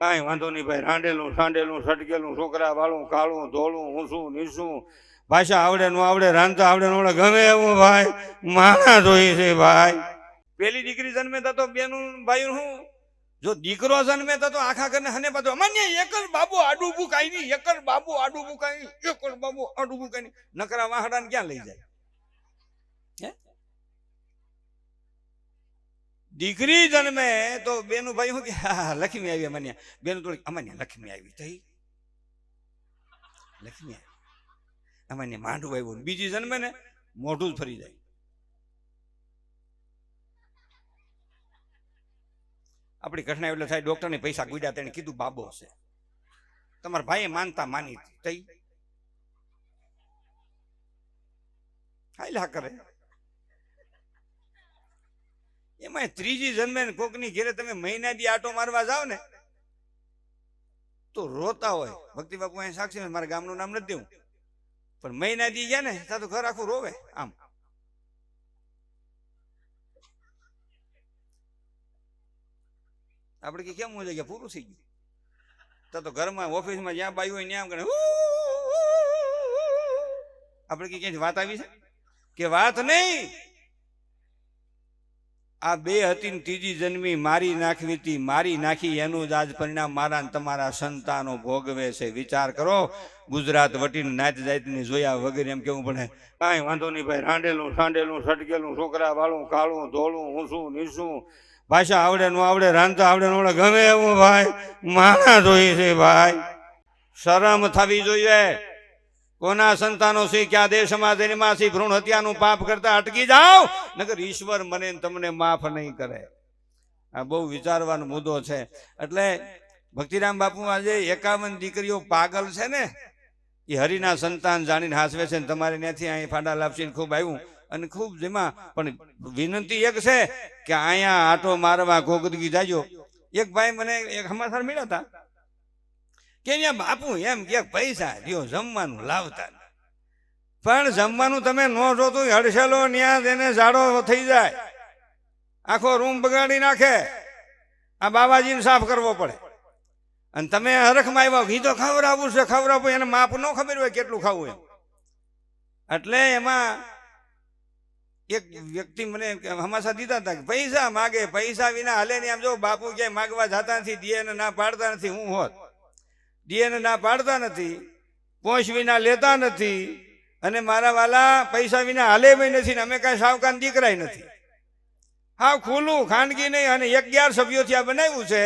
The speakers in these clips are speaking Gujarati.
કાંઈ વાંધો નહીં ભાઈ રાંડેલું સાંડેલું સટકેલું, છોકરા વાળું, કાળું, ધોળું ઊંસું નીસું ભાષા આવડે નો આવડે, રાંધતા આવડે નો આવડે, ગમે એવું ભાઈ, માણા જોઈએ છે ભાઈ. પેલી દીકરી જન્મે તો બેનું ભાઈ હું? જો દીકરો જન્મે તો આખા ઘરને હને પાછો. અમાન્ય એક જ બાબુ આડું બુકાઈ નહીં એક જ બાબુ આડું બુકાઈ નહીં એક જ બાબુ આડું બુકાઈ નહીં નકરા વાહડાને ક્યાં લઈ જાય હે દીકરી જન્મે તો બેનું ભાઈ શું કે, હા લક્ષ્મી આવી અમાન્ય બેનું તો અમાન્ય લક્ષ્મી આવી. થઈ લક્ષ્મી આવી. અમાન્ય માંડું આવ્યું બીજી જન્મે ને મોઢું જ ફરી જાય. આપણી ઘટના એટલે થાય ડોક્ટરને પૈસા ગુડ્યા તેને કીધું, બાબો હશે. તમારા ભાઈએ માનતા માની તઈ હાલ્યા કરે. એમાં ત્રીજી જન્મે ને કોકની ઘેરે તમે મહિના દી આટો મારવા જાઓ ને, તો રોતા હોય. ભક્તિ બાપુ અહીં સાક્ષી ને મારા ગામનું નામ નથી દેવું. પણ મહિના દી ગયા ને, ત્યાં ઘર આખું રોવે, આમ. આપણે કે કેમ હોય ગયા પૂરું થઈ ગયું? તો તો ઘરમાં ઓફિસમાં જ્યાં બાઈ હોય ત્યાં કરે આપણે કે ક્યાંથી વાત આવી છે? કે વાત નહીં. આ બે હતી ત્રીજી જન્મી મારી નાખવી હતી. મારી નાખી એનું જ આજ પરિણામ મારા ને તમારા સંતાનો ભોગવે છે. વિચાર કરો, ગુજરાત વટીને નાચ જાતની જોયા વગેરે એમ કેવું પડે કાંઈ વાંધો નહીં ભાઈ રાંડેલું સાંડેલું સટકેલું, છોકરા વાળું, કાળું, ધોળું ઊંસું નીસું ભાષા આવડે નો આવડે, રાંધતા આવડે નું ગમે એવું ભાઈ, માણા જોઈએ છે ભાઈ. શરમ થવી જોઈએ. કોના સંતાનો છે, ક્યાં દેશમાં જન્મા છે, ભ્રૂણ હત્યાનું પાપ કરતા અટકી જાઓ નગર ઈશ્વર મને તમને માફ નહીં કરે. આ બહુ વિચારવાનો મુદ્દો છે. એટલે ભક્તિરામ બાપુ આજે એકાવન દીકરીઓ પાગલ છે ને, એ હરિના સંતાન જાણીને હાસવે છે ને તમારે ત્યાંથી અહીં ફાડા લાપસીને ખૂબ આવ્યું. અને ખૂબ જેમાં પણ વિનંતી એક છે કે અહીંયા આટો મારવા ગોગદગી જાજો. એક ભાઈ મને એક હમાસર મળ્યા હતા. કે અહીંયા બાપુ, એમ કે પૈસા દ્યો, જમવાનું લાવતા પણ જમવાનું તમે ન જોતું, હડસેલો ત્યાં તેને જાડો થઈ જાય. આખો રૂમ બગાડી નાખે. આ બાબાજીને સાફ કરવો પડે. અને તમે હરખમાં આવ્યા ઘી તો ખવડાવવું છે, ખવડાવવું, એને માપ ન ખબર હોય કેટલું ખાવું એમ. એટલે એમાં એક વ્યક્તિ મને હમાસા દીધા હતા કે, પૈસા માગે, પૈસા વિના હાલે ને આમ જો બાપુ ક્યાંય માગવા જતા નથી દે ને ના પાડતા નથી, હું હોત. દિયે ના પાડતા નથી પોંચ વિના લેતા નથી, અને મારા વાલા પૈસા વિના હાલે નથી ને અમે કાંઈ સાવકાન દીકરાય નથી. હા, ખુલ્લું, ખાનગી નહીં, અને અગિયાર સભ્યોથી આ બનાવ્યું છે.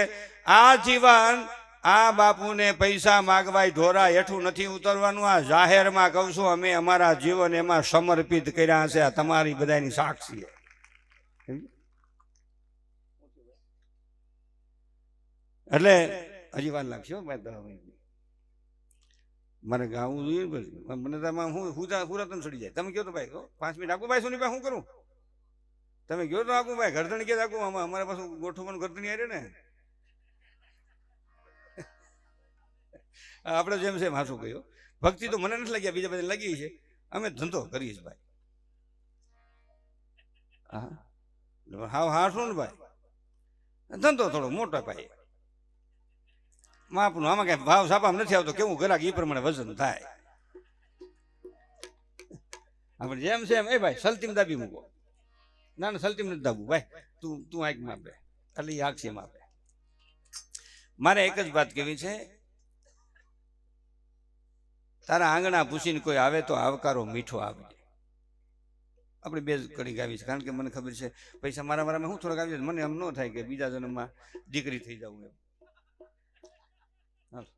આ જીવન આ બાપુને પૈસા માગવાય ઢોરા હેઠું નથી ઉતરવાનું. આ જાહેરમાં કહું છું, અમે અમારા જીવન એમાં સમર્પિત કર્યા છે આ તમારી બધાની સાક્ષી એટલે હજી વાર લાગશે. મારે ગાવું જોઈએ પછી. મને તો આમાં હું હુજા હુરાતન ચડી જાય. તમે કહો તો ભાઈ? કહો પાંચ મિનિટ આખું ભાઈ, સોની ભાઈ શું કરું? તમે કહો તો આખું ભાઈ? ગરદણ કે આગુ? આમાં અમારે પાછું ગોઠવવાનું ગરદણી આવી ને આપણે જેમ છે હાસું કહ્યું ભક્તિ તો મને નથી લાગ્યા, બીજા બધા લાગી છે. અમે ધંધો કરીએ છીએ ભાઈ. હા? હા શું ને ભાઈ. ધંધો થોડો મોટો ભાઈ. માપનું આમાં કઈ ભાવ સાપામ નથી આવતો. કેવું ગ્રાહક એ પ્રમાણે વજન થાય. આપણે જેમ છે એમ, એ ભાઈ, સલતીમ દાબી મૂકો. ના ના, સલતીમ નથી દાબવું, ભાઈ. તું તું આંખ માપે. ખાલી એ આંખ છે માપે. મારે એક જ વાત કેવી છે? તારા આંગણા પૂછીને કોઈ આવે તો આવકારો મીઠો આવે આપણે બે કડી ગાવી છે. કારણ કે મને ખબર છે, પૈસા મારા મારામાં હું થોડાક આવી મને એમ ન થાય કે બીજા જન્મમાં દીકરી થઈ જાઉં એમ. Al.